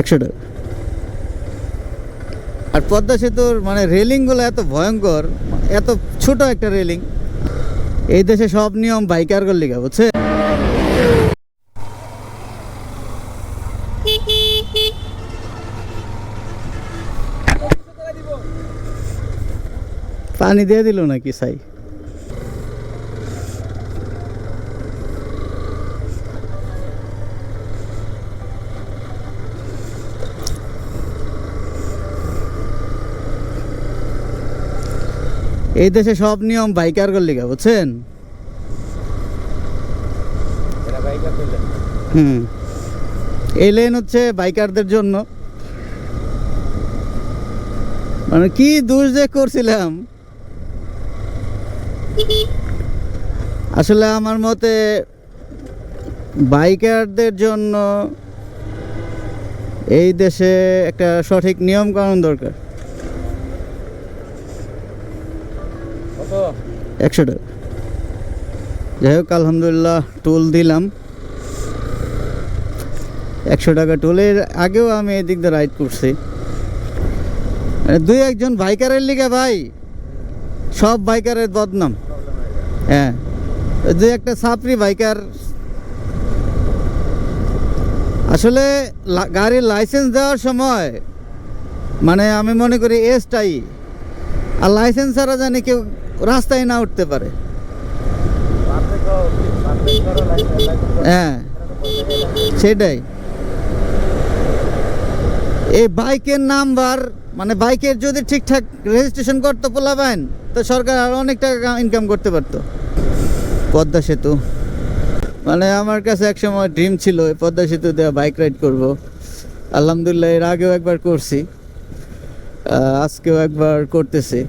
একশো টাকা আর পদ্মা সেতুর মানে রেলিংগুলো এত ভয়ঙ্কর, এত ছোট একটা রেলিং। এই দেশে সব নিয়ম বাইকার করলে বুঝছে? পানি দিয়ে দিল নাকি, সাই? এই দেশে সব নিয়ম বাইকার করলে বুঝছেন হুম। এই লেন হচ্ছে বাইকারদের জন্য। মানে কি দোষ যে করছিলাম? আসলে আমার মতে বাইকারদের জন্য এই দেশে একটা সঠিক নিয়ম কানুন দরকার। একশো টাকা যাই হোক, আলহামদুলিল্লাহ টোল দিলাম। একশো টাকা টোলের আগেও আমি এদিক দিয়ে রাইড করছি। মানে দুই একজন বাইকারের লিগে ভাই, সব বাইকারের বদনাম। হ্যাঁ দুই একটা সাপরি বাইকার আসলে গাড়ির লাইসেন্স দেওয়ার সময় মানে আমি মনে করি এসটাই আর লাইসেন্স ছাড়া জানি কেউ রাস্তায় না উঠতে পারে। হ্যাঁ সেটাই। এই বাইকের নাম্বার মানে বাইকের যদি ঠিকঠাক রেজিস্ট্রেশন করতে পোলাবেন তো সরকার আরও অনেক টাকা ইনকাম করতে পারতো। পদ্মা সেতু। মানে আমার কাছে একসময় ড্রিম ছিল, এই পদ্মা সেতু দেওয়া বাইক রাইড করব। আলহামদুলিল্লাহ, এর আগেও একবার করছি। আজকেও একবার করতেছি।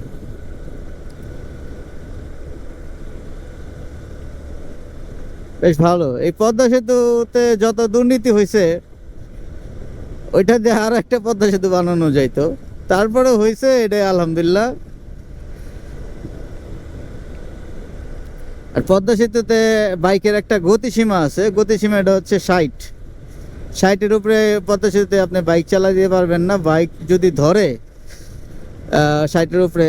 বেশ ভালো। এই পদ্মা সেতুতে যত দুর্নীতি হয়েছে ওইটা দিয়ে আর একটা পদ্মা সেতু বানানো যাইতো। তারপরে হয়েছে এটাই আলহামদুলিল্লাহ। আর পদ্মা সেতুতে বাইকের একটা গতিসীমা আছে, গতিসীমাটা হচ্ছে ষাট। ষাটের উপরে পদ্মা সেতুতে আপনি বাইক চালা দিতে পারবেন না। বাইক যদি ধরে ষাটের উপরে,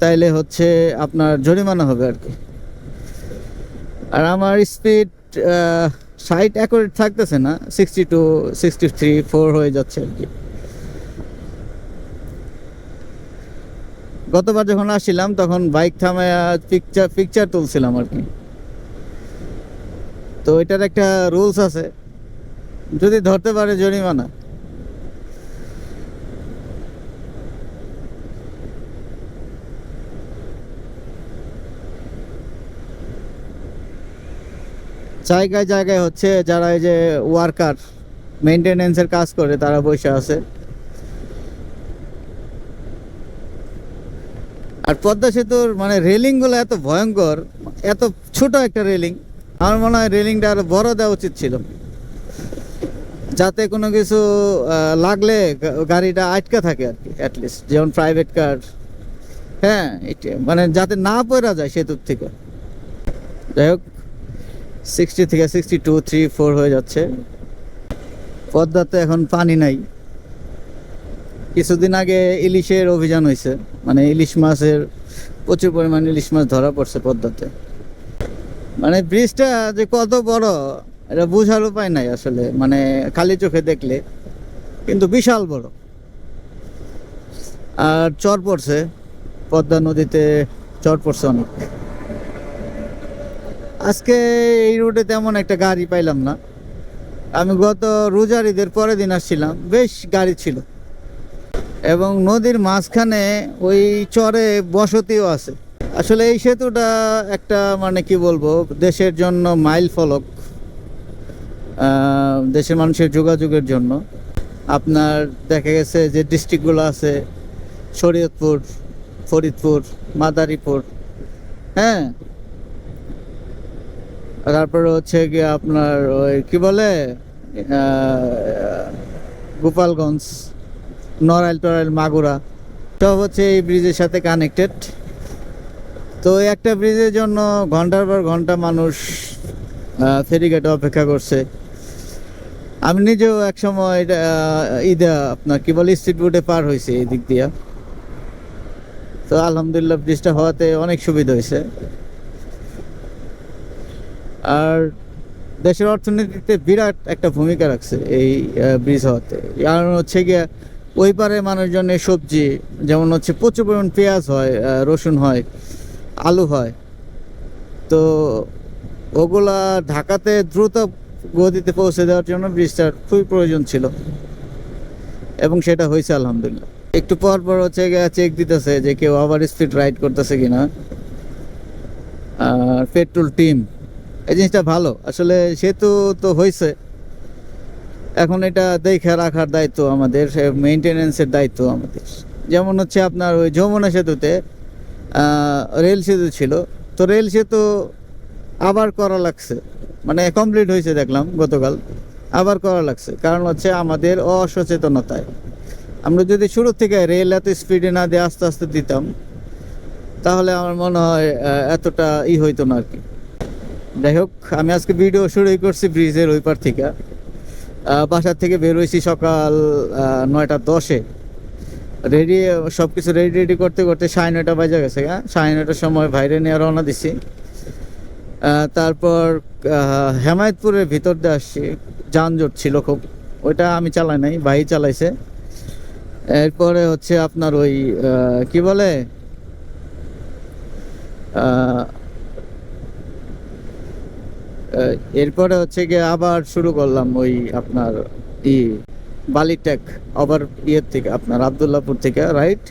তাইলে হচ্ছে আপনার জরিমানা হবে আর কি। আর আমার স্পিড ষাট অ্যাকুরেট থাকতেছে না sixty two sixty three four হয়ে যাচ্ছে আর কি। গতবার যখন আসছিলাম, তখন বাইক থামায় পিকচার পিকচার তুলছিলাম আর কি। তো এটার একটা রুলস আছে। যদি ধরতে পারে জরিমানা জায়গায় জায়গায় হচ্ছে যারা এই যে ওয়ার্কার মেনটেনেন্সের কাজ করে, তারা বসে আছে। আর পদ্মা সেতুর মানে রেলিংগুলো এত ভয়ঙ্কর, এত ছোট একটা রেলিং আমার মনে হয় রেলিংটা আরও বড় দেওয়া উচিত ছিল। যাতে কোনো কিছু লাগলে গাড়িটা আটকা থাকে আর কি অ্যাটলিস্ট যেমন প্রাইভেট কার হ্যাঁ মানে যাতে না পড়া যায় সেতুর থেকে। যাই হোক সিক্সটি থেকে সিক্সটি টু, থ্রি, ফোর হয়ে যাচ্ছে। পদ্মাতে এখন পানি নাই। কিছুদিন আগে ইলিশের অভিযান হয়েছে মানে ইলিশ মাছের প্রচুর পরিমাণে ইলিশ মাছ ধরা পড়ছে পদ্মাতে। মানে ব্রিজটা যে কত বড়, এটা বোঝার উপায় নাই আসলে। মানে খালি চোখে দেখলে, কিন্তু বিশাল বড়। আর চর পড়ছে। পদ্মা নদীতে চর পড়ছে অনেক। আজকে এই রুটে তেমন একটা গাড়ি পাইলাম না। আমি গত রোজার ঈদের পরের দিন আসছিলাম, বেশ গাড়ি ছিল। এবং নদীর মাঝখানে ওই চরে বসতিও আছে। আসলে এই সেতুটা একটা মানে কি বলব, দেশের জন্য মাইল ফলক দেশের মানুষের যোগাযোগের জন্য। আপনার দেখা গেছে যে ডিস্ট্রিক্টগুলো আছে, শরীয়তপুর, ফরিদপুর, মাদারীপুর হ্যাঁ? তারপরে হচ্ছে কি আপনার ওই কি বলে গোপালগঞ্জ, নড়াইল টরাইল মাগুরা, সব হচ্ছে এই ব্রিজের সাথে কানেক্টেড তো একটা ব্রিজের জন্য ঘণ্টার পর ঘণ্টা মানুষ ফেরিঘাটে অপেক্ষা করছে। আমি নিজেও এক সময় ঈদে আপনার কি বলে স্ট্রিট বোর্ডে পার হয়েছে এই দিক দিয়ে। তো আলহামদুলিল্লাহ ব্রিজটা হওয়াতে অনেক সুবিধা হয়েছে। আর দেশের অর্থনীতিতে বিরাট একটা ভূমিকা রাখছে এই ব্রিজ হওয়াতে। কারণ হচ্ছে গিয়ে ওই পারে মানুষজনের সবজি, যেমন হচ্ছে প্রচুর পরিমাণ পেঁয়াজ হয় রসুন হয়, আলু হয়। তো ওগুলা ঢাকাতে দ্রুত গতিতে পৌঁছে দেওয়ার জন্য ব্রিজটার খুবই প্রয়োজন ছিল। এবং সেটা হয়েছে আলহামদুলিল্লাহ। একটু পর পর হচ্ছে গিয়ে চেক দিতেছে যে কেউ ওভার স্পিড রাইড করতেছে কিনা। পেট্রোল টিম এই জিনিসটা ভালো। আসলে সেতু তো হয়েছে এখন এটা দেখে রাখার দায়িত্ব আমাদের মেনটেনেন্সের দায়িত্ব আমাদের। যেমন হচ্ছে আপনার ওই যমুনা সেতুতে রেল সেতু ছিল। তো রেল সেতু আবার করা লাগছে। মানে কমপ্লিট হয়েছে দেখলাম গতকাল। আবার করা লাগছে। কারণ হচ্ছে আমাদের অসচেতনতায়। আমরা যদি শুরু থেকে রেল এত স্পিডে না দিয়ে আস্তে আস্তে দিতাম, তাহলে আমার মনে হয় এতটা ই হইতো না আর কি। যাই হোক, আমি আজকে ভিডিও শুরুই করছি ব্রিজের ওই পার থেকে। বাসার থেকে বের হয়েছি সকাল নয়টা দশে। রেডি সব কিছু রেডি রেডি করতে করতে সাড়ে নয়টা বাজে গেছে হ্যাঁ? সাড়ে নয়টার সময় বাইরে নিয়ে রওনা দিছি। তারপর হেমায়তপুরের ভিতর দিয়ে আসছি। যানজট ছিল খুব। ওইটা আমি চালাই নাই, ভাই চালাইছে। এরপরে হচ্ছে আপনার ওই কি বলে? এরপরে হচ্ছে গিয়ে আবার শুরু করলাম ওই আপনার ই বালিটেক, আবার ইয়ের থেকে, আপনার আবদুল্লাপুর থেকে রাইট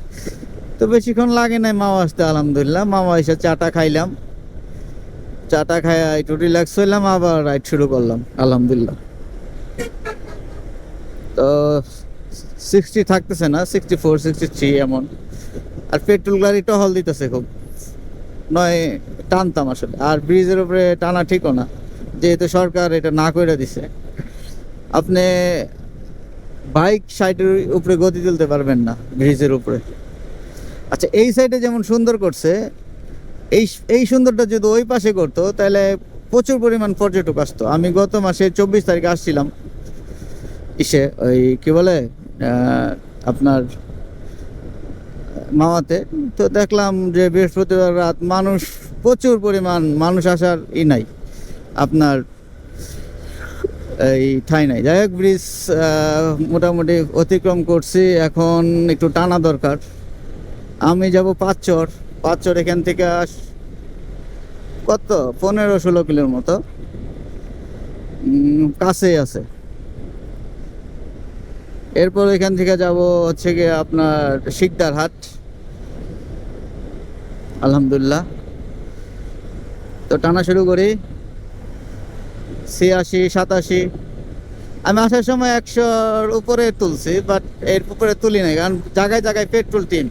তো বেশিক্ষণ লাগে নাই মামা আসতে, আলহামদুলিল্লাহ। মামা এসে চাটা খাইলাম। চাটা খাইয়া একটু রিল্যাক্স হইলাম, আবার রাইড শুরু করলাম, আলহামদুলিল্লাহ। তো সিক্সটি থাকতেছে না সিক্সটি ফোর সিক্সটি থ্রি এমন। আর পেট্রোল গাড়ি টহল দিতেছে খুব। নয়, টানতাম আসলে। আর ব্রিজের উপরে টানা ঠিকও না। যেহেতু সরকার এটা না করে দিছে, আপনি বাইক সাইডের উপরে গতি তুলতে পারবেন না, ব্রিজের উপরে। আচ্ছা এই সাইডে যেমন সুন্দর করছে, এই এই সুন্দরটা যদি ওই পাশে করতো, তাহলে প্রচুর পরিমাণ পর্যটক আসতো। আমি গত মাসে চব্বিশ তারিখে আসছিলাম, ইসে ওই কি বলে আপনার মামাতে, তো দেখলাম যে বৃহস্পতিবার রাত মানুষ, প্রচুর পরিমাণ মানুষ আসার ই নাই। আপনার এই ঠাই নাই। যাই হোক, ব্রিজ মোটামুটি অতিক্রম করছি। এখন একটু টানা দরকার। আমি যাব পাঁচচর। পাঁচচর এখান থেকে আস- কত? পনেরো ষোলো কিলোর মতো। কাছেই আছে। এরপর এখান থেকে যাব হচ্ছে গিয়ে আপনার শিকদার হাট। আলহামদুলিল্লাহ। তো টানা শুরু করি। ছিয়াশি, সাতাশি। আমি আসার সময় একশোর উপরে তুলছি বাট এর উপরে তুলি নাই, কারণ জায়গায় জায়গায় পেট্রোল টিম